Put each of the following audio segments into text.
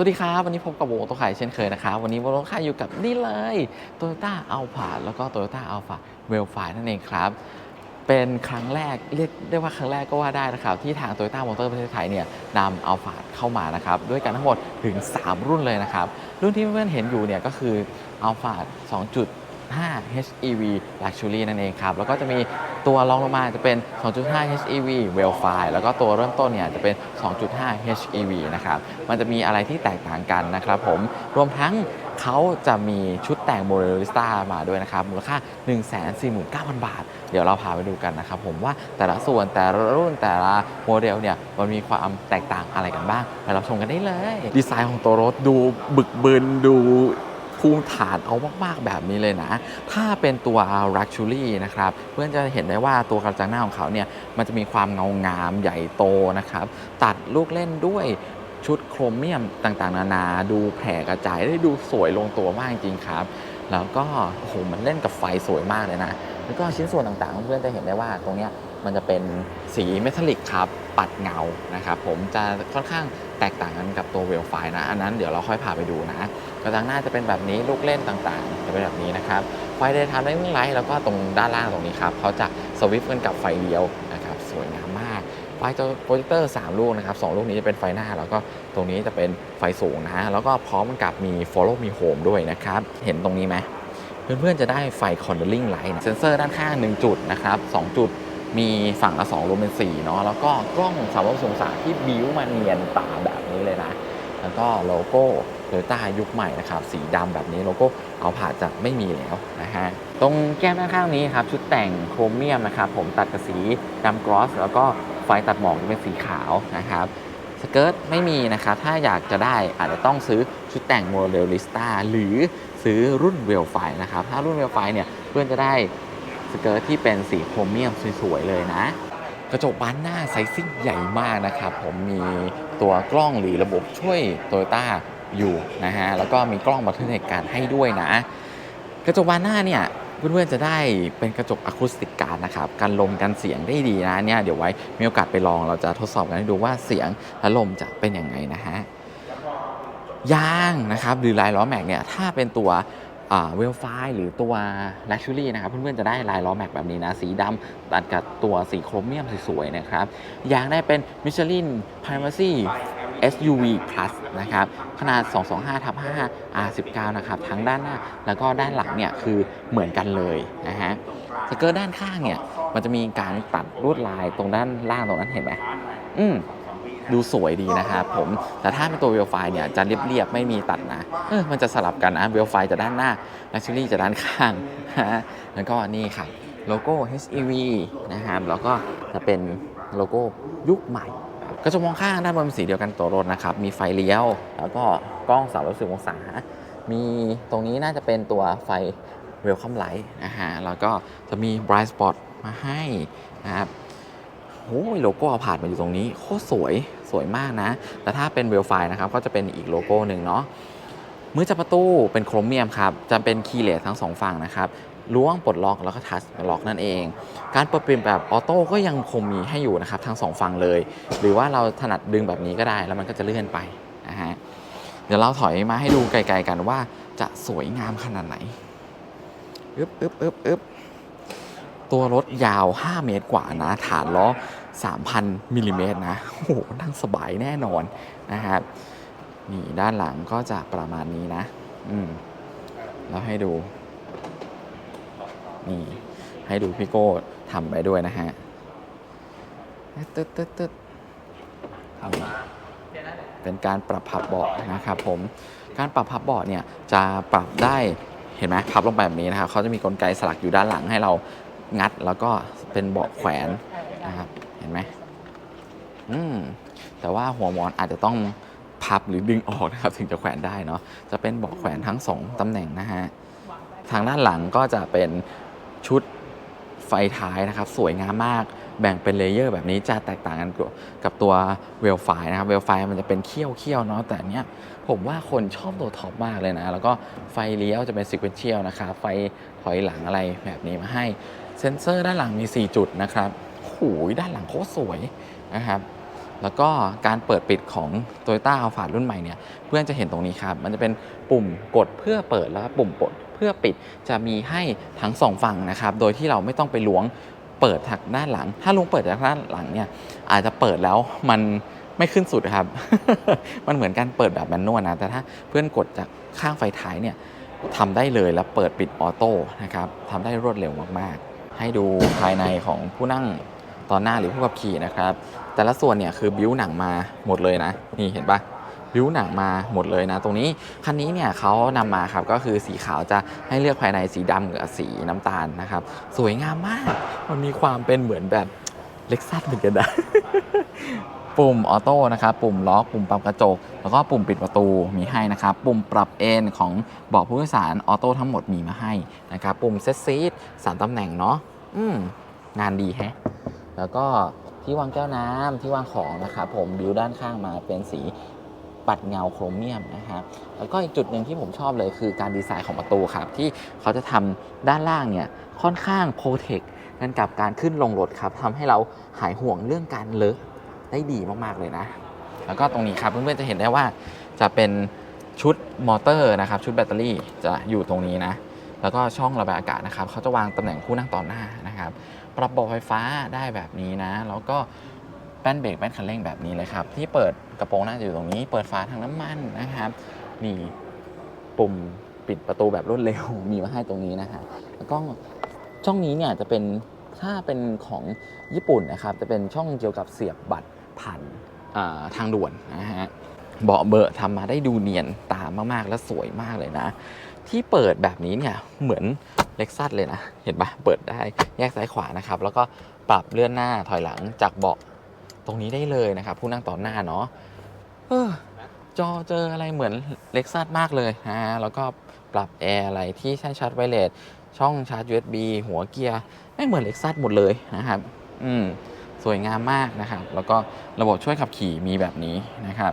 สวัสดีครับ วันนี้พบกับวงตัวไข่เช่นเคยนะครับ วันนี้วงตัวไข่อยู่กับนี่เลย Toyota a l p h a แล้วก็ Toyota Alpha w e l f i นั่นเองครับ เป็นครั้งแรกเรียกได้ว่าครั้งแรกก็ว่าได้นะครับ ที่ทาง Toyota Motor ประเทศไทยเนี่ยนำอัลฟาเข้ามานะครับ ด้วยกันทั้งหมดถึง 3 รุ่นเลยนะครับ รุ่นที่เพื่อนเห็นอยู่เนี่ยก็คืออัลฟา2.0 2.5 HEV Luxury นั่นเองครับ แล้วก็จะมีตัวรองลงมาจะเป็น 2.5 HEV w e l f i แล้วก็ตัวเริ่มต้นเนี่ยจะเป็น 2.5 HEV นะครับ มันจะมีอะไรที่แตกต่างกันนะครับผม รวมทั้งเขาจะมีชุดแต่งโมเดลิสต้ามาด้วยนะครับ มูลค่า 149,000 บาท เดี๋ยวเราพาไปดูกันนะครับผมว่าแต่ละส่วนแต่ละรุ่นแต่ละโมเดลเนี่ยมันมีความแตกต่างอะไรกันบ้างไปรับชมกันได้เลย ดีไซน์ของตัวรถดูบึกบึนดู ภูมิฐานเอามากๆแบบนี้เลยนะ ถ้าเป็นตัว Luxury นะครับ เพื่อนจะเห็นได้ว่าตัวกระจังหน้าของเขาเนี่ยมันจะมีความเงางามใหญ่โตนะครับ ตัดลูกเล่นด้วยชุดโครเมียมต่างๆ นานา ดูแผ่กระจายได้ดูสวยลงตัวมากจริงครับ แล้วก็โอ้โหมันเล่นกับไฟสวยมากเลยนะ แล้วก็ชิ้นส่วนต่างๆ เพื่อนจะเห็นได้ว่าตรงเนี้ยมันจะเป็นสีเมทัลลิกครับ ปัดเงานะครับ ผมจะค่อนข้างแตกต่างกันกับตัวเวลไฟนะ อันนั้นเดี๋ยวเราค่อยพาไปดูนะ กระจังหน้าจะเป็นแบบนี้ลูกเล่นต่างๆ จะเป็นแบบนี้นะครับไฟเดย์ไทม์ไลท์ไลท์แล้วก็ตรงด้านล่างตรงนี้ครับเขาจะสวิฟต์กันกับไฟเลี้ยวนะครับสวยงามมากไฟโปรเจคเตอร์3ลูกนะครับ2ลูกนี้จะเป็นไฟหน้า แล้วก็ตรงนี้จะเป็นไฟสูงนะแล้วก็พร้อมกับมี Follow Me Home ด้วยนะครับเห็นตรงนี้ไหมเพื่อนๆจะได้ไฟ Cornering Light เซนเซอร์ด้านข้าง 1 จุดนะครับ2จุดมีฝั่งละ 2 รวมเป็น4เนาะแล้วก็กล้อง360องศาที่บิ้วมาเนียนตาแบบนี้เลยนะ แล้วก็โลโก้โตโยต้ายุคใหม่นะครับสีดำแบบนี้โลโก้เอาผ่าจะไม่มีแล้วนะฮะตรงแก้มด้านข้างนี้ครับชุดแต่งโครเมียมนะครับผมตัดกับสีดำกรอส แล้วก็ไฟตัดหมอกเป็นสีขาวนะครับสเกิร์ตไม่มีนะครับ ถ้าอยากจะได้อาจจะต้องซื้อชุดแต่งโมเดลลิสต้าหรือซื้อรุ่นเวลไฟนะครับ ถ้ารุ่นเวลไฟเนี่ยเพื่อนจะได้สเกิร์ตที่เป็นสีโครเมียมสวยๆเลยนะ กระจกบานหน้าไซซิ่งใหญ่มากนะครับ ผมมีตัวกล้องหรือระบบช่วยโตโยต้าอยู่นะฮะ แล้วก็มีกล้องบันทึกเหตุการณ์ให้ด้วยนะ กระจกบานหน้าเนี่ยเพื่อนๆจะได้เป็นกระจกอะคูสติกการนะครับกันลมกันเสียงได้ดีนะเนี่ยเดี๋ยวไว้มีโอกาสไปลองเราจะทดสอบกันให้ดูว่าเสียงและลมจะเป็นยังไงนะฮะยางนะครับหรือลายล้อแม็กเนี่ยถ้าเป็นตัว เวลไฟหรือตัว Luxury นะครับ เพื่อนๆ จะได้ลายล้อแม็กแบบนี้นะ สีดำตัดกับตัวสีโครเมียมสวยๆ นะครับ ยางได้เป็น Michelin Primacy SUV Plus นะครับ ขนาด 225ทับ5 R19 นะครับ ทั้งด้านหน้า แล้วก็ด้านหลังเนี่ยคือเหมือนกันเลยนะฮะสเกิร์ด้านข้างเนี่ย มันจะมีการตัดลวดลายตรงด้านล่างตรงนั้นเห็นไหมอืม ดูสวยดีนะครับผมแต่ถ้าเป็นตัวเวลไฟเนี่ยจะเรียบๆไม่มีตัดนะเออมันจะสลับกันนะเวลไฟจะด้านหน้า Luxury จะด้านข้างฮะแล้วก็นี่ครับโลโก้ HEV นะครับแล้วก็จะเป็นโลโก้ยุคใหม่กระจกมองข้างด้านบนเป็นสีเดียวกันตัวรถนะครับ มีไฟเลี้ยว แล้วก็กล้อง 360 องศา มีตรงนี้น่าจะเป็นตัวไฟ Welcome Light นะฮะ แล้วก็จะมี Bright Spot มาให้นะครับโอ้ยโลโก้เอาผ่านมาอยู่ตรงนี้ โคตรสวย สวยมากนะ แต่ถ้าเป็น w e l f i นะครับ ก็จะเป็นอีกโลโก้หนึ่งเนาะมือจับประตูเป็นโครเมียมครับ จะเป็นคีย์เลสทั้งสองฝั่งนะครับล้วงปลดล็อกแล้วก็ทัชล็อกนั่นเอง การเปิดปิดแบบออโต้ก็ยังคงมีให้อยู่นะครับทั้งสองฝั่งเลย หรือว่าเราถนัดดึงแบบนี้ก็ได้ แล้วมันก็จะเลื่อนไปนะฮะเดี๋ยวเราถอยมาให้ดูไกลๆกันว่าจะสวยงามขนาดไหนอึ๊บอึ๊บอึ๊บอึ๊บตัวรถยาว 5 เมตรกว่านะ ฐานล้อ 3,000มิลลิเมตรนะ โอ้โห นั่งสบายแน่นอนนะครับ นี่ด้านหลังก็จะประมาณนี้นะ อืม แล้วให้ดู นี่ ให้ดูพี่โก้ทำไปด้วยนะฮะตึ๊ดตึ๊ดตึ๊ดเป็นการปรับพับเบาะนะครับผม การปรับพับเบาะเนี่ยจะปรับได้ เห็นไหมพับลงไปแบบนี้นะครับเขาจะมีกลไกสลักอยู่ด้านหลังให้เรางัดแล้วก็เป็นเบาะแขวนนะครับ ห็นไหมอืมแต่ว่าหัวหมอนอาจจะต้องพับหรือดึงออกนะครับถึงจะแขวนได้เนาะจะเป็นเบาะแขวนทั้งสองตำแหน่งนะฮะทางด้านหลังก็จะเป็นชุดไฟท้ายนะครับ สวยงามมากแบ่งเป็นเลเยอร์แบบนี้จะแตกต่างกันกับตัวเวลไฟนะครับ เวลไฟมันจะเป็นเขี้ยวเขี้ยวเนาะแต่อันเนี้ยผมว่าคนชอบตัวท็อปมากเลยนะ แล้วก็ไฟเลี้ยวจะเป็นซีเควนเชียลนะครับไฟถอยหลังอะไรแบบนี้มาให้ เซ็นเซอร์ด้านหลังมี 4 จุดนะครับ โอ้โหด้านหลังโคตรสวยนะครับแล้วก็การเปิดปิดของ Toyota a l p h a รุ่นใหม่เนี่ยเพื่อนจะเห็นตรงนี้ครับ มันจะเป็นปุ่มกดเพื่อเปิดแล้วปุ่มกดเพื่อปิดจะมีให้ทั้งสองฝั่งนะครับ โดยที่เราไม่ต้องไปล้วงเปิดทางด้านหลัง ถ้าล้วงเปิดจากด้านหลังเนี่ยอาจจะเปิดแล้วมันไม่ขึ้นสุดครับ มันเหมือนการเปิดแบบแมนนวลนะ แต่ถ้าเพื่อนกดจากข้างไฟท้ายเนี่ยทำได้เลยแล้วเปิดปิดออโต้นะครับทำได้รวดเร็วมากๆ ให้ดูภายในของผู้นั่ง ตอนหน้าหรือผู้ขับขี่นะครับ แต่ละส่วนเนี่ยคือบิวหนังมาหมดเลยนะ นี่เห็นปะบิวหนังมาหมดเลยนะ ตรงนี้คันนี้เนี่ยเขานำมาครับก็คือสีขาวจะให้เลือกภายในสีดำกับสีน้ำตาลนะครับ สวยงามมาก มันมีความเป็นเหมือนแบบเล็กซัสเหมือนกันนะปุ่มออโต้นะครับ ปุ่มล็อก ปุ่มปรับกระจก แล้วก็ปุ่มปิดประตูมีให้นะครับ ปุ่มปรับเอนของเบาะผู้โดยสารออโต้ทั้งหมดมีมาให้นะครับ ปุ่มเซตซีทสามตำแหน่งเนาะ อืม งานดีแฮะ แล้วก็ที่วางแก้วน้ำที่วางของนะครับผมบิวด้านข้างมาเป็นสีปัดเงาโครเมียมนะครับแล้วก็อีกจุดหนึ่งที่ผมชอบเลยคือการดีไซน์ของประตูครับ ที่เขาจะทำด้านล่างเนี่ยค่อนข้างโปรเทคกันกับการขึ้นลงรถครับทำให้เราหายห่วงเรื่องการเลอะได้ดีมากๆเลยนะ แล้วก็ตรงนี้ครับเพื่อนๆจะเห็นได้ว่าจะเป็นชุดมอเตอร์นะครับชุดแบตเตอรี่จะอยู่ตรงนี้นะ แล้วก็ช่องระบายอากาศนะครับเขาจะวางตำแหน่งผู้นั่งต่อหน้านะครับ รับบไฟฟ้าได้แบบนี้นะ แล้วก็แป้นเบรกแป้นคันเร่งแบบนี้เลยครับ ที่เปิดกระโปรงหน้าจะอยู่ตรงนี้ เปิดฝาทางน้ำมันนะครับนี่ปุ่มปิดประตูแบบรวดเร็วมีมาให้ตรงนี้นะฮะแล้วก็ช่องนี้เนี่ยจะเป็นถ้าเป็นของญี่ปุ่นนะครับ จะเป็นช่องเกี่ยวกับเสียบบัตรผ่านทางด่วนนะฮะเบาะเบอร์ทำมาได้ดูเนียนตามากๆ และสวยมากเลยนะ ที่เปิดแบบนี้เนี่ยเหมือน เล็กซัสเลยนะ เห็นปะเปิดได้แยกซ้ายขวานะครับ แล้วก็ปรับเลื่อนหน้าถอยหลังจากเบาะตรงนี้ได้เลยนะครับ ผู้นั่งต่อหน้าเนาะเออจอเจออะไรเหมือนเล็กซัสมากเลยฮะแล้วก็ปรับแอร์อะไรที่ใช้ชาร์จไวเลสช่องชาร์จ USB หัวเกียร์ไม่เหมือนเล็กซัสหมดเลยนะครับ อืมสวยงามมากนะครับ แล้วก็ระบบช่วยขับขี่มีแบบนี้นะครับ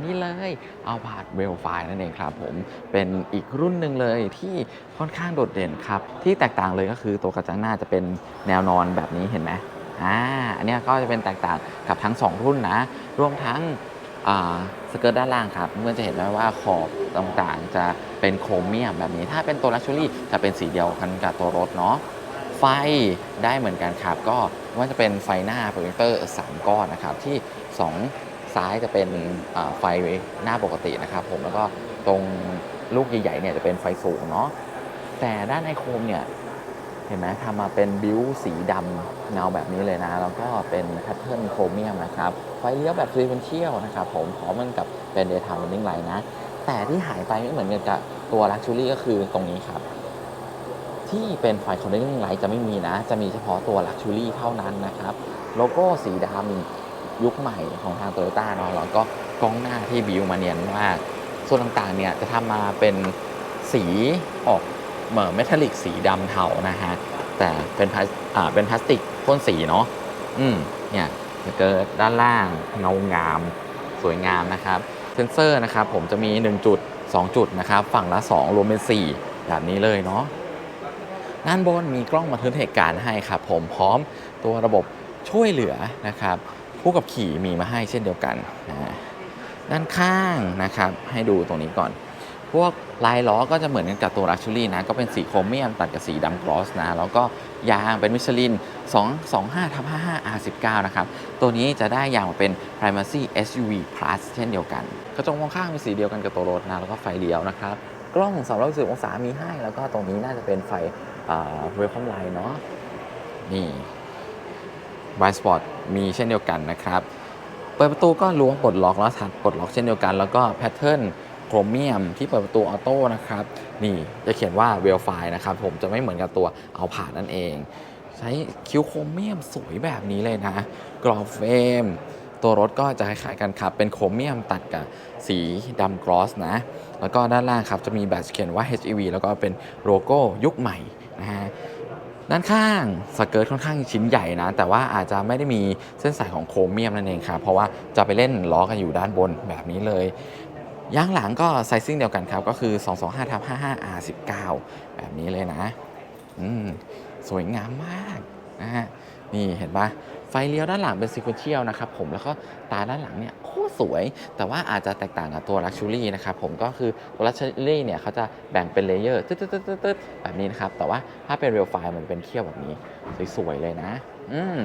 นี่เลยเอาพาดเวลไฟนั่นเองครับผมเป็นอีกรุ่นหนึ่งเลยที่ค่อนข้างโดดเด่นครับ ที่แตกต่างเลยก็คือตัวกระจังหน้าจะเป็นแนวนอนแบบนี้เห็นไหมอ่าอันนี้ก็จะเป็นแตกต่างกับทั้ง 2 รุ่นนะ รวมทั้งสเกิร์ตด้านล่างครับเพื่อนจะเห็นได้ว่าขอบต่างๆจะเป็นโครเมียมแบบนี้ ถ้าเป็นตัวลักชัวรี่จะเป็นสีเดียวกันกับตัวรถเนาะไฟได้เหมือนกันครับ ก็ว่าจะเป็นไฟหน้าโปรเจคเตอร์ 3 ก้อนนะครับที่ 2 ซ้ายจะเป็นไฟหน้าปกตินะครับผมแล้วก็ตรงลูกใหญ่ๆเนี่ยจะเป็นไฟสูงเนาะแต่ด้านไอโคมเนี่ยเห็นไหมทำมาเป็นบิวสีดำเงาแบบนี้เลยนะ แล้วก็เป็นแพทเทิร์นโครเมียมนะครับ ไฟเลี้ยวแบบซีเวนเชียลนะครับผมพร้อมกันกับเป็น daytime running light นะ แต่ที่หายไปไม่เหมือนกันกับตัว luxury ก็คือตรงนี้ครับ ที่เป็นไฟคอนเน c ติ้งไลท์จะไม่มีนะ จะมีเฉพาะตัว Luxury เท่านั้นนะครับ โลโก้สีดำ ยุคใหม่ของทาง Toyota เนาะแล้วก็กล้องหน้าที่บิวมาเนียนมากส่วนต่างๆเนี่ยจะทำมาเป็นสีออกเหมือนเมทัลลิกสีดำเทานะฮะแต่เป็นพลาสอ่าเป็นพลาสติกพ่นสีเนาะอืมเนี่ยจะเกิดด้านล่างเงางาม สวยงามนะครับ เซนเซอร์นะครับผมจะมี 1 จุด 2 จุดนะครับ ฝั่งละ 2 รวมเป็น 4 แบบนี้เลยเนาะด้านบนมีกล้องบันทึกเหตุการณ์ให้ครับผมพร้อมตัวระบบช่วยเหลือนะครับ ผู้กับขี่มีมาให้เช่นเดียวกันนะด้านข้างนะครับ ให้ดูตรงนี้ก่อน พวกลายล้อก็จะเหมือนกันกับตัวรักชูรี่นะ ก็เป็นสีโครเมียมตัดกับสีดำกลอสนะ แล้วก็ยางเป็นมิชลิน 225ทับ55 R19 นะครับ ตัวนี้จะได้ยางมาเป็น Primacy SUV Plus เช่นเดียวกัน กระจกมองข้างเป็นสีเดียวกันกับตัวรถนะ แล้วก็ไฟเลี้ยวนะครับ กล้อง360องศามีให้ แล้วก็ตรงนี้น่าจะเป็นไฟเวลคอมไลน์เนาะ นี่ b ายสปอร์ต มีเช่นเดียวกันนะครับ เปิดประตูก็ล้วงปลดล็อกแล้วถัดปลดล็อกเช่นเดียวกัน แล้วก็แพทเทิร์นโครเมียมที่เปิดประตูออโต้นะครับ นี่จะเขียนว่าเวลไฟนะครับ ผมจะไม่เหมือนกับตัวเอาผ่านนั่นเอง ใช้คิ้วโครเมียมสวยแบบนี้เลยนะ กรอบเฟรมตัวรถก็จะคล้ายๆกันครับ เป็นโครเมียมตัดกับสีดำกรอสนะ แล้วก็ด้านล่างครับจะมีแบตเขียนว่า HEV แล้วก็เป็นโลโก้ยุคใหม่นะฮะ ด้านข้างสเกิร์ตค่อนข้างชิ้นใหญ่นะ แต่ว่าอาจจะไม่ได้มีเส้นสายของโครเมียมนั่นเองครับเพราะว่าจะไปเล่นล้อกันอยู่ด้านบนแบบนี้เลยยางหลังก็ไซซิ่งเดียวกันครับก็คือ 225ทับ55 R19 แบบนี้เลยนะ อืม สวยงามมากนะฮะนี่เห็นปะ ไฟเลี้ยวด้านหลังเป็น sequential นะครับผมแล้วก็ตาด้านหลังเนี่ยโคตรสวย แต่ว่าอาจจะแตกต่างกับตัว luxury นะครับผมก็คือตัว luxury เนี่ยเขาจะแบ่งเป็นเลเยอร์ตึ๊ดๆๆๆแบบนี้นะครับแต่ว่าถ้าเป็น real file มันเป็นเขี้ยวแบบนี้สวยๆเลยนะ อืม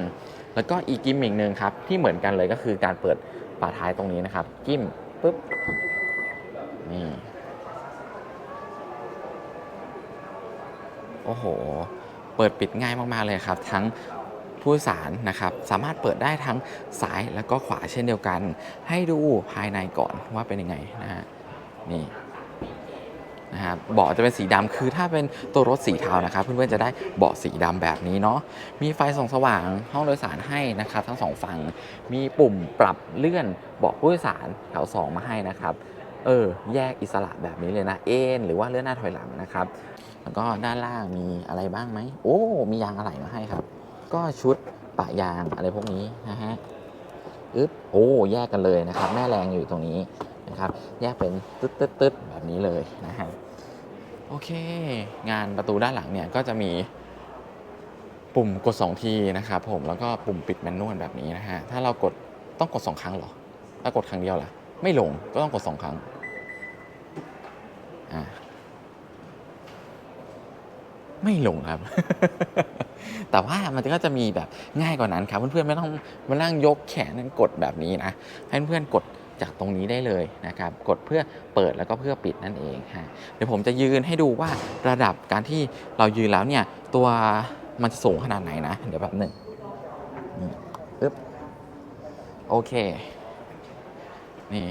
แล้วก็อีกกิมมิกหนึ่งครับที่เหมือนกันเลยก็คือการเปิดฝาท้ายตรงนี้นะครับจิ้มปุ๊บนี่โอ้โห เปิดปิดง่ายมาก ๆ เลยครับ ทั้ง ผู้โดยสารนะครับสามารถเปิดได้ทั้งซ้ายแล้วก็ขวาเช่นเดียวกัน ให้ดูภายในก่อนว่าเป็นยังไงนะฮะนี่นะครับเบาะจะเป็นสีดำคือถ้าเป็นตัวรถสีเทานะครับ เพื่อนๆจะได้เบาะสีดำแบบนี้เนาะมีไฟส่องสว่างห้องโดยสารให้นะครับ ทั้งสองฝั่งมีปุ่มปรับเลื่อนเบาะผู้โดยสารแถว2มาให้นะครับเออแยกอิสระแบบนี้เลยนะเอ็นหรือว่าเลื่อนหน้าถอยหลังนะครับ แล้วก็ด้านล่างมีอะไรบ้างไหมโอ้มียางอะไหล่มาให้ครับ ก็ชุดปะยางอะไรพวกนี้นะฮะอึ๊บโอ้แยกกันเลยนะครับ แม่แรงอยู่ตรงนี้นะครับ แยกเป็นตึ๊ดตึ๊ดตึ๊ดแบบนี้เลยนะฮะโอเค งานประตูด้านหลังเนี่ยก็จะมีปุ่มกด 2 ทีนะครับผมแล้วก็ปุ่มปิดแมนนวลแบบนี้นะฮะถ้าเรากดต้องกด 2 ครั้งหรอ ถ้ากดครั้งเดียวล่ะ ไม่ลงก็ต้องกด 2 ครั้งอ่า ไม่ลงครับ แต่ว่ามันก็จะมีแบบง่ายกว่านั้นครับเพื่อนๆไม่ต้องมานั่งยกแขนกดแบบนี้นะให้เพื่อนๆกดจากตรงนี้ได้เลยนะครับ กดเพื่อเปิดแล้วก็เพื่อปิดนั่นเองฮะเดี๋ยวผมจะยืนให้ดูว่าระดับการที่เรายืนแล้วเนี่ย ตัวมันสูงขนาดไหนนะ เดี๋ยวแบบหนึ่งนี่ปึ๊บโอเค นี่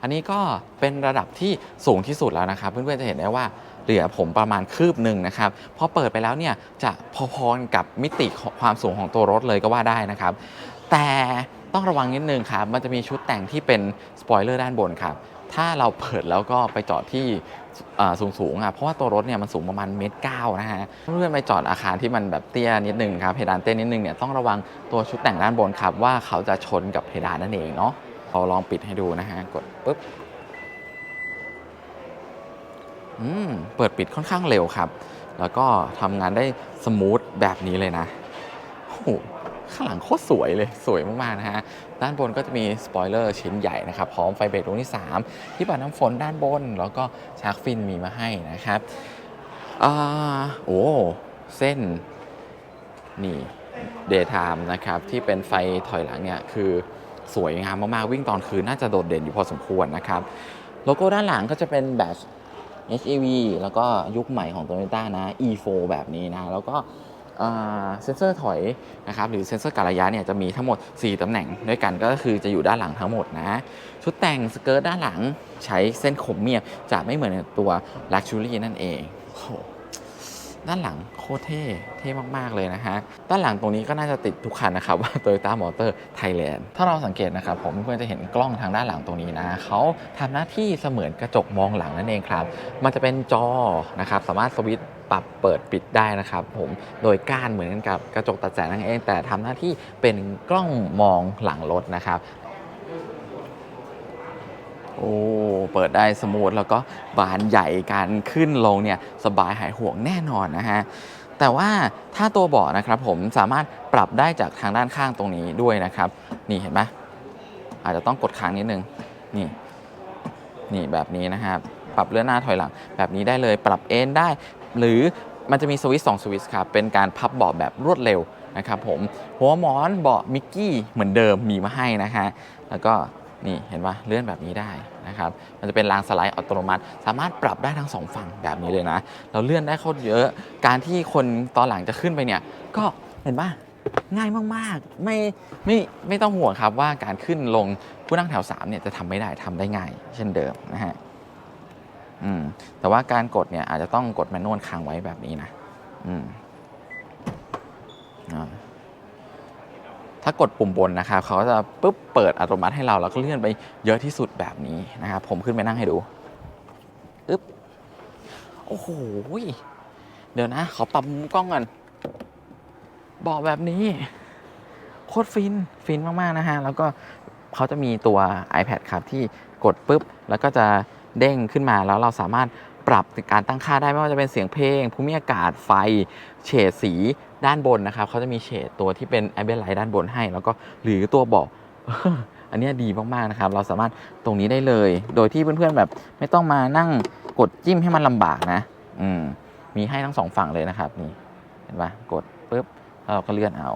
อันนี้ก็เป็นระดับที่สูงที่สุดแล้วนะครับ เพื่อนๆจะเห็นได้ว่า เหลือผมประมาณคืบหนึ่งนะครับพอเปิดไปแล้วเนี่ยจะพอๆกับมิติความสูงของตัวรถเลยก็ว่าได้นะครับ แต่ต้องระวังนิดนึงครับ มันจะมีชุดแต่งที่เป็นสปอยเลอร์ด้านบนครับ ถ้าเราเปิดแล้วก็ไปจอดที่สูงสูงๆอะ เพราะว่าตัวรถเนี่ยมันสูงประมาณเมตรเก้านะฮะเพื่อนไปจอดอาคารที่มันแบบเตี้ยนิดนึงครับ เพดานเตี้ยนิดนึงเนี่ยต้องระวังตัวชุดแต่งด้านบนครับว่าเขาจะชนกับเพดานนั่นเองเนาะเราลองปิดให้ดูนะฮะ กดปุ๊บ เปิดปิดค่อนข้างเร็วครับ แล้วก็ทำงานได้สมูทแบบนี้เลยนะโอ้โหข้างหลังโคตรสวยเลย สวยมากๆนะฮะ ด้านบนก็จะมีสปอยเลอร์ชิ้นใหญ่นะครับ พร้อมไฟเบรกดวงที่ 3 ที่ปัดน้ำฝนด้านบน แล้วก็ชาร์กฟินมีมาให้นะครับอโอ้เส้น นี่เดย์ไทม์นะครับ ที่เป็นไฟถอยหลังเนี่ย คือสวยงามมากๆ วิ่งตอนคืนน่าจะโดดเด่นอยู่พอสมควรนะครับ โลโก้ด้านหลังก็จะเป็นแบบ HEV แล้วก็ยุคใหม่ของ Toyota นะ E4 แบบนี้นะ แล้วก็เซนเซอร์ถอยนะครับหรือเซนเซอร์การระยะเนี่ยจะมีทั้งหมด 4ตำแหน่งด้วยกันก็คือจะอยู่ด้านหลังทั้งหมดนะ ชุดแต่งสเกิร์ตด้านหลังใช้เส้นขมเมียบจะไม่เหมือนกับตัว Luxury นั่นเองโอ้โห ด้านหลังโคเท่เท่มาก ๆ เลยนะฮะ ด้านหลังตรงนี้ก็น่าจะติดทุกคันนะครับว่า Toyota Motor Thailand ถ้าเราสังเกตนะครับ ผมเพื่อนจะเห็นกล้องทางด้านหลังตรงนี้นะเขาทำหน้าที่เสมือนกระจกมองหลังนั่นเองครับ มันจะเป็นจอนะครับ สามารถสวิตช์ปรับเปิดปิดได้นะครับผมโดยก้านเหมือนกันกับกระจกตัดแสงนั่นเอง แต่ทำหน้าที่เป็นกล้องมองหลังรถนะครับ โอ้ เปิดได้สมูทแล้วก็บานใหญ่การขึ้นลงเนี่ยสบายหายห่วงแน่นอนนะฮะแต่ว่าถ้าตัวเบาะนะครับผมสามารถปรับได้จากทางด้านข้างตรงนี้ด้วยนะครับ นี่เห็นไหมอาจจะต้องกดค้างนิดนึงนี่นี่แบบนี้นะครับปรับเลื่อนหน้าถอยหลัง แบบนี้ได้เลยปรับเอนได้ หรือมันจะมีสวิตช์สองสวิตช์ครับเป็นการพับเบาะแบบรวดเร็วนะครับผมหัวหมอนเบาะมิกกี้เหมือนเดิมมีมาให้นะฮะแล้วก็ นี่เห็นปะเลื่อนแบบนี้ได้นะครับ มันจะเป็นรางสไลด์อัตโนมัติ สามารถปรับได้ทั้งสองฝั่งแบบนี้เลยนะ เราเลื่อนได้โคตรเยอะ การที่คนตอนหลังจะขึ้นไปเนี่ย ก็เห็นปะง่ายมากๆ ไม่ไม่ไม่ต้องห่วงครับว่าการขึ้นลงผู้นั่งแถว3เนี่ยจะทำไม่ได้ทำได้ง่าย เช่นเดิมนะฮะอืมแต่ว่าการกดเนี่ยอาจจะต้องกดแมนนวลค้างไว้แบบนี้นะอืมอ่า ถ้ากดปุ่มบนนะครับเขาก็จะปุ๊บเปิดอัตโนมัติให้เราแล้วก็เลื่อนไปเยอะที่สุดแบบนี้นะครับผมขึ้นไปนั่งให้ดูปึ๊บโอ้โหเดี๋ยวนะขอปรับมุมกล้องก่อนบอกแบบนี้โคตรฟินฟินมากๆนะฮะแล้วก็เขาจะมีตัว iPad ครับที่กดปุ๊บ แล้วก็จะเด้งขึ้นมาแล้วเราสามารถปรับการตั้งค่าได้ไม่ว่าจะเป็นเสียงเพลง ภูมิอากาศไฟ เฉดสี ด้านบนนะครับเขาจะมีเฉดตัวที่เป็นแอ b เบียไลท์ด้านบนให้ แล้วก็หรือตัวเบาะอันนี้ดีมากๆนะครับ เราสามารถตรงนี้ได้เลย โดยที่เพื่อนๆแบบ ไม่ต้องมานั่งกดจิ้มให้มันลำบากนะ อืมมีให้ทั้งสองฝั่งเลยนะครับนี่เห็นปะกดปุ๊บเราก็เลื่อนเอา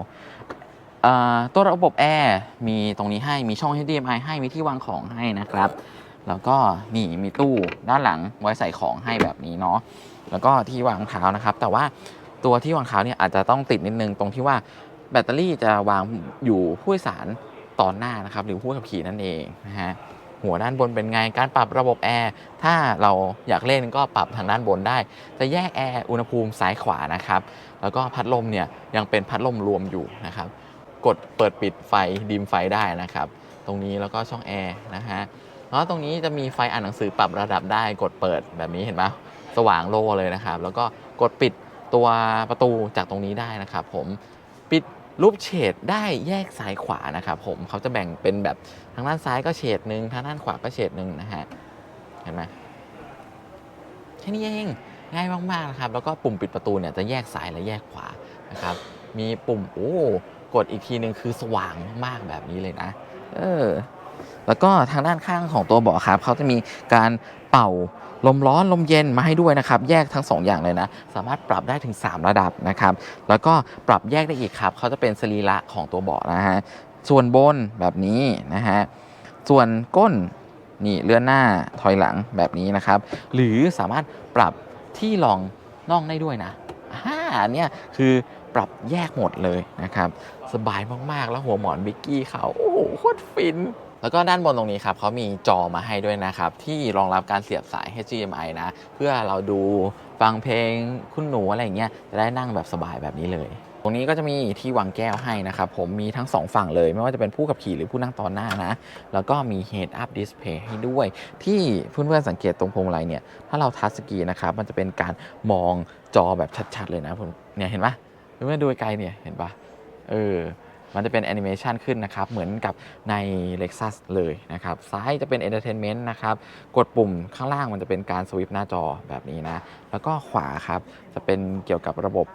ตัวระบบแอร์มีตรงนี้ให้มีช่อง HDMI ให้มีที่วางของให้นะครับ แล้วก็นี่มีตู้ด้านหลังไว้ใส่ของให้แบบนี้เนาะแล้วก็ที่วางเท้านะครับ แต่ว่า ตัวที่วางเท้าเนี่ยอาจจะต้องติดนิดนึงตรงที่ว่าแบตเตอรี่จะวางอยู่ผู้โดยสารตอนหน้านะครับหรือผู้ขับขี่นั่นเองนะฮะหัวด้านบนเป็นไงการปรับระบบแอร์ถ้าเราอยากเล่นก็ปรับทางด้านบนได้ จะแยกแอร์อุณหภูมิซ้ายขวานะครับ แล้วก็พัดลมเนี่ยยังเป็นพัดลมรวมอยู่นะครับ กดเปิดปิดไฟดิมไฟได้นะครับ ตรงนี้แล้วก็ช่องแอร์นะฮะแล้วตรงนี้จะมีไฟอ่านหนังสือปรับระดับได้ กดเปิดแบบนี้เห็นไหมสว่างโล่เลยนะครับ แล้วก็กดปิด ตัวประตูจากตรงนี้ได้นะครับผมปิดรูปเฉดได้แยกซ้ายขวานะครับผมเขาจะแบ่งเป็นแบบทางด้านซ้ายก็เฉดหนึ่งทางด้านขวาก็เฉดหนึ่งนะฮะเห็นไหมแค่นี้เองง่ายมากๆนะครับแล้วก็ปุ่มปิดประตูเนี่ยจะแยกซ้ายและแยกขวานะครับมีปุ่มโอ้กดอีกทีหนึ่งคือสว่างมากๆแบบนี้เลยนะ เออแล้วก็ทางด้านข้างของตัวเบาะครับเขาจะมีการเป่า ลมร้อนลมเย็นมาให้ด้วยนะครับ แยกทั้ง 2 อย่างเลยนะ สามารถปรับได้ถึง 3 ระดับนะครับ แล้วก็ปรับแยกได้อีกครับเขาจะเป็นสรีระของตัวเบาะนะฮะส่วนบนแบบนี้นะฮะส่วนก้นนี่เลื่อนหน้าถอยหลังแบบนี้นะครับ หรือสามารถปรับที่รองน่องได้ด้วยนะอ่าอันเนี่ยคือปรับแยกหมดเลยนะครับ สบายมาก ๆ แล้วหัวหมอนบิกกี้เขาโอ้โหโคตรฟิน แล้วก็ด้านบนตรงนี้ครับเขามีจอมาให้ด้วยนะครับ ที่รองรับการเสียบสาย HDMI นะ เพื่อเราดูฟังเพลงคุณหนูอะไรอย่างเงี้ยจะได้นั่งแบบสบายแบบนี้เลย ตรงนี้ก็จะมีที่วางแก้วให้นะครับผมมีทั้ง 2 ฝั่งเลย ไม่ว่าจะเป็นผู้ขับขี่หรือผู้นั่งตอนหน้านะ แล้วก็มี Head Up Display ให้ด้วย ที่เพื่อนๆสังเกตตรงพวงมาลัยเนี่ย ถ้าเราทัชสกรีนะครับมันจะเป็นการมองจอแบบชัดๆเลยนะผมเนี่ยเห็นปะเพื่อดูไกลเนี่ยเห็นปะเออ มันจะเป็นแอนิเมชันขึ้นนะครับเหมือนกับใน Lexus เลยนะครับซ้ายจะเป็น Entertainment นะครับกดปุ่มข้างล่างมันจะเป็นการสวิปหน้าจอแบบนี้นะแล้วก็ขวาครับจะเป็นเกี่ยวกับระบบ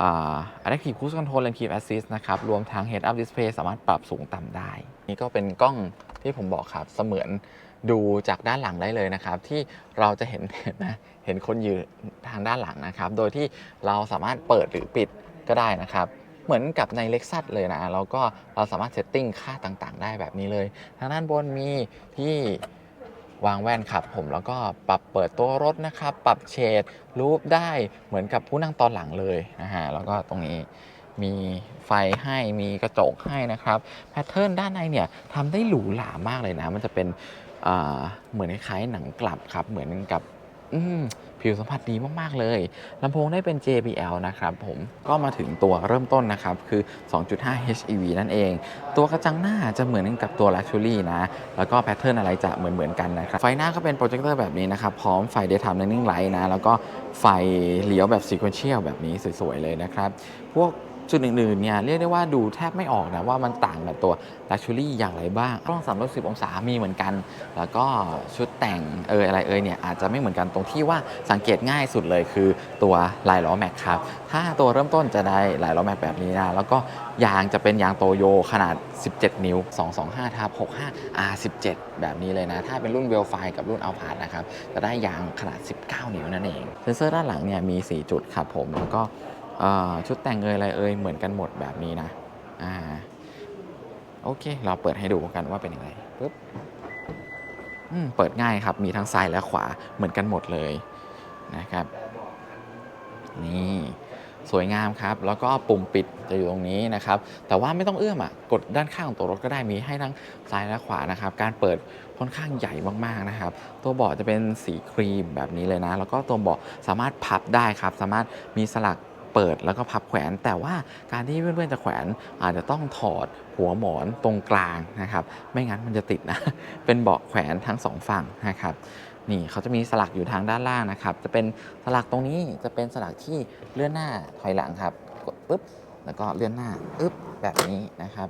อ่า Adaptive Cruise Control Lane Keep Assist นะครับรวมทั้ง Head Up Display สามารถปรับสูงต่ำได้ นี่ก็เป็นกล้องที่ผมบอกครับเสมือนดูจากด้านหลังได้เลยนะครับ ที่เราจะเห็นเห็นนะเห็นคนยืนทางด้านหลังนะครับ โดยที่เราสามารถเปิดหรือปิดก็ได้นะครับ เหมือนกับใน Lexus เลยนะแล้วก็เราสามารถเซตติ้งค่าต่างๆ ได้แบบนี้เลย ทางด้านบนมีที่วางแว่นครับผมแล้วก็ปรับเปิดตัวรถนะครับ ปรับเฉดรูปได้เหมือนกับผู้นั่งตอนหลังเลยนะฮะแล้วก็ตรงนี้มีไฟให้มีกระจกให้นะครับแพทเทิร์นด้านในเนี่ยทำได้หรูหรามากเลยนะ มันจะเป็นเหมือนคล้ายๆหนังกลับครับ เหมือนกับอื ผิวสัมผัสดีมาก ๆ เลยลำโพงได้เป็น JBL นะครับผมก็มาถึงตัวเริ่มต้นนะครับ คือ 2.5 HEV นั่นเอง ตัวกระจังหน้าจะเหมือนกับตัว Luxury นะ แล้วก็แพทเทิร์นอะไรจะเหมือนเหมือนๆกันนะครับ ไฟหน้าก็เป็นโปรเจคเตอร์แบบนี้นะครับ พร้อมไฟ Daytime Running Light นะ แล้วก็ไฟเลี้ยวแบบ Sequential แบบนี้สวย ๆ เลยนะครับ พวก จุดอื่นๆเนี่ยเรียกได้ว่าดูแทบไม่ออกนะว่ามันต่างกับตัว Luxury อย่างไรบ้างกล้อง 360 องศามีเหมือนกัน แล้วก็ชุดแต่งเอออะไรเอยเนี่ยอาจจะไม่เหมือนกันตรงที่ว่าสังเกตง่ายสุดเลยคือตัวลายล้อแม็กครับ ถ้าตัวเริ่มต้นจะได้ลายล้อแม็กแบบนี้นะ แล้วก็ยางจะเป็นยางโตโยขนาด 17 นิ้ว 225ทับ65 R17 แบบนี้เลยนะ ถ้าเป็นรุ่นเวลไฟกับรุ่นอัลพาร์นะครับ จะได้ยางขนาด 19 นิ้วนั่นเอง เซนเซอร์ด้านหลังเนี่ยมี 4 จุดครับผม แล้วก็ ชุดแต่งเอยอะไรเอยเหมือนกันหมดแบบนี้นะอ่าโอเค เราเปิดให้ดูกันว่าเป็นยังไงปึ๊บอืมเปิดง่ายครับ มีทั้งซ้ายและขวาเหมือนกันหมดเลยนะครับ นี่สวยงามครับ แล้วก็ปุ่มปิดจะอยู่ตรงนี้นะครับ แต่ว่าไม่ต้องเอื้อมอะ กดด้านข้างของตัวรถก็ได้มีให้ทั้งซ้ายและขวานะครับ การเปิดค่อนข้างใหญ่มากๆนะครับ ตัวเบาะจะเป็นสีครีมแบบนี้เลยนะ แล้วก็ตัวเบาะสามารถพับได้ครับ สามารถมีสลัก เปิดแล้วก็พับแขวน แต่ว่าการที่เพื่อนๆจะแขวน อาจจะต้องถอดหัวหมอนตรงกลางนะครับ ไม่งั้นมันจะติดนะ เป็นเบาะแขวนทั้งสองฝั่งนะครับนี่เขาจะมีสลักอยู่ทางด้านล่างนะครับ จะเป็นสลักตรงนี้จะเป็นสลักที่เลื่อนหน้าถอยหลังครับกดปุ๊บแล้วก็เลื่อนหน้าอึ๊บแบบนี้นะครับ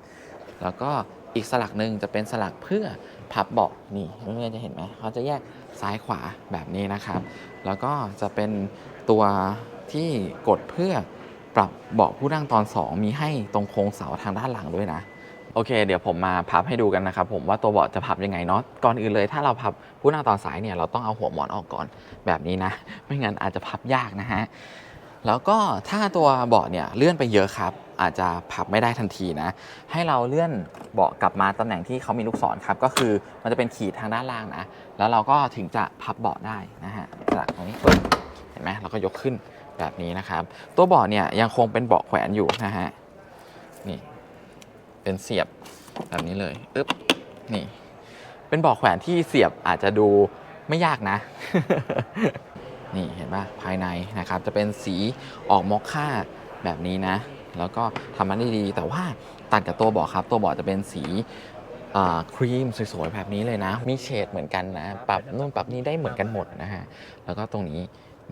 แล้วก็อีกสลักหนึ่งจะเป็นสลักเพื่อพับเบาะนี่เพื่อนๆจะเห็นไหมเขาจะแยกซ้ายขวาแบบนี้นะครับ แล้วก็จะเป็นตัว ที่กดเพื่อปรับเบาะผู้นั่งตอน 2 มีให้ตรงโค้งเสาทางด้านหลังด้วยนะ โอเค เดี๋ยวผมมาพับให้ดูกันนะครับผมว่าตัวเบาะจะพับยังไงเนาะก่อนอื่นเลย ถ้าเราพับผู้นั่งตอนซ้ายเนี่ยเราต้องเอาหัวหมอนออกก่อนแบบนี้นะ ไม่งั้นอาจจะพับยากนะฮะแล้วก็ถ้าตัวเบาะเนี่ยเลื่อนไปเยอะครับ อาจจะพับไม่ได้ทันทีนะ ให้เราเลื่อนเบาะกลับมาตำแหน่งที่เขามีลูกศรครับ ก็คือมันจะเป็นขีดทางด้านล่างนะ แล้วเราก็ถึงจะพับเบาะได้นะฮะจากตรงนี้เห็นไหมเราก็ยกขึ้น แบบนี้นะครับ ตัวเบาะเนี่ยยังคงเป็นเบาะแขวนอยู่นะฮะนี่เป็นเสียบแบบนี้เลยอึ๊บนี่ เป็นเบาะแขวนที่เสียบอาจจะดูไม่ยากนะ นี่เห็นปะภายในนะครับ จะเป็นสีออกมอคค่าแบบนี้นะ แล้วก็ทำมันได้ดีแต่ว่าตัดกับตัวเบาะครับ ตัวเบาะจะเป็นสีครีมสวยๆแบบนี้เลยนะ มีเฉดเหมือนกันนะ ปรับนู่นปรับนี่ได้เหมือนกันหมดนะฮะ แล้วก็ตรงนี้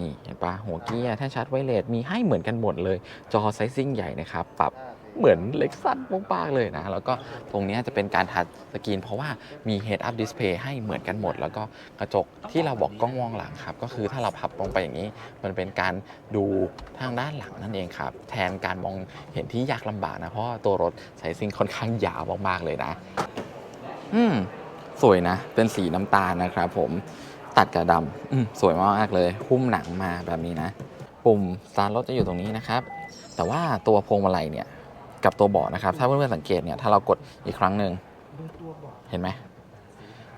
นี่เห็นปะหัวเกียร์แท่นชาร์จไวเลสมีให้เหมือนกันหมดเลย จอไซซิ่งใหญ่นะครับ ปรับเหมือนเล็กซัสมากๆเลยนะ แล้วก็ตรงเนี้ยจะเป็นการทัชสกรีน เพราะว่ามี Head Up Display ให้เหมือนกันหมด แล้วก็กระจกที่เราบอกกล้องมองหลังครับ ก็คือถ้าเราพับลงไปอย่างนี้ มันเป็นการดูทางด้านหลังนั่นเองครับ แทนการมองเห็นที่ยากลำบากนะ เพราะว่าตัวรถไซซิ่งค่อนข้างยาวมากๆเลยนะ อืมสวยนะ เป็นสีน้ำตาลนะครับผม ตัดกับดำอืมสวยมากๆเลยหุ้มหนังมาแบบนี้นะ ปุ่มสตาร์ทรถจะอยู่ตรงนี้นะครับ แต่ว่าตัวพวงมาลัยเนี่ยกับตัวเบาะนะครับ ถ้าเพื่อนๆสังเกตเนี่ยถ้าเรากดอีกครั้งหนึ่งเห็นไหม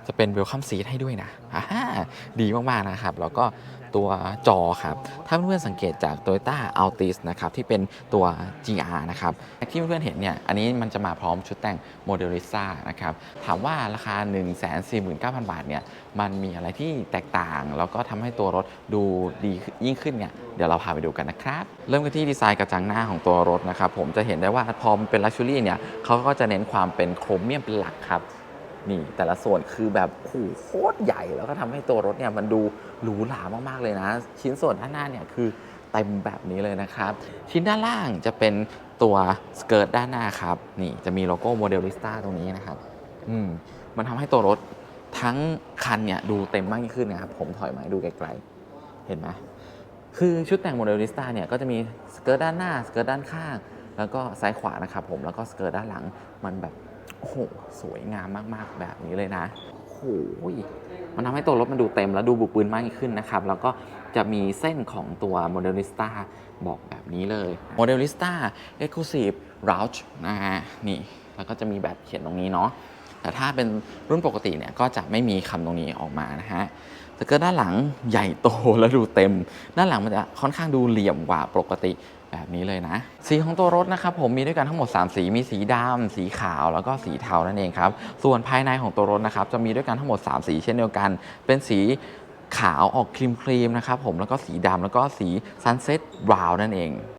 จะเป็น welcome seat ให้ด้วยนะอ่าดีมากๆนะครับ แล้วก็ ตัวจอครับ ถ้าเพื่อนๆสังเกตจาก Toyota Altis นะครับ ที่เป็นตัว GR นะครับ ที่เพื่อนๆเห็นเนี่ย อันนี้มันจะมาพร้อมชุดแต่ง Modelista นะครับ ถามว่าราคา 149,000 บาทเนี่ย มันมีอะไรที่แตกต่าง แล้วก็ทำให้ตัวรถดูดียิ่งขึ้นเนี่ย เดี๋ยวเราพาไปดูกันนะครับ เริ่มกันที่ดีไซน์กระจังหน้าของตัวรถนะครับ ผมจะเห็นได้ว่าพอมันเป็น Luxury เนี่ยเขาก็จะเน้นความเป็นโครเมียมเป็นหลักครับ นี่แต่ละส่วนคือแบบโอ้โคตรใหญ่ แล้วก็ทำให้ตัวรถเนี่ยมันดูหรูหรามากๆเลยนะ ชิ้นส่วนด้านหน้าเนี่ยคือเต็มแบบนี้เลยนะครับ ชิ้นด้านล่างจะเป็นตัวสเกิร์ตด้านหน้าครับนี่จะมีโลโก้โมเดลิสต้าตรงนี้นะครับอืมมันทำให้ตัวรถทั้งคันเนี่ยดูเต็มมากยิ่งขึ้นนะครับผมถอยมาดูไกลๆเห็นไหมคือชุดแต่งโมเดลิสต้าเนี่ยก็จะมีสเกิร์ตด้านหน้าสเกิร์ตด้านข้าง แล้วก็ซ้ายขวานะครับผมแล้วก็สเกิร์ตด้านหลังมันแบบ โอ้โหสวยงามมากๆแบบนี้เลยนะโอ้โหมันทำให้ตัวรถมันดูเต็มแล้วดูบุกบืนมากยิ่งขึ้นนะครับ แล้วก็จะมีเส้นของตัว Modelista บอกแบบนี้เลย Modelista Exclusive Rouge นะฮะนี่ แล้วก็จะมีแบบเขียนตรงนี้เนาะแต่ถ้าเป็นรุ่นปกติเนี่ยก็จะไม่มีคำตรงนี้ออกมานะฮะสเกิร์ตด้านหลังใหญ่โตและดูเต็ม ด้านหลังมันจะค่อนข้างดูเหลี่ยมกว่าปกติ แบบนี้เลยนะ สีของตัวรถนะครับผมมีด้วยกันทั้งหมด 3 สีมีสีดำสีขาวแล้วก็สีเทานั่นเองครับ ส่วนภายในของตัวรถนะครับจะมีด้วยกันทั้งหมด 3 สีเช่นเดียวกัน เป็นสีขาวออกครีมครีมๆนะครับผมแล้วก็สีดำแล้วก็สีซันเซ็ตบราวน์นั่นเอง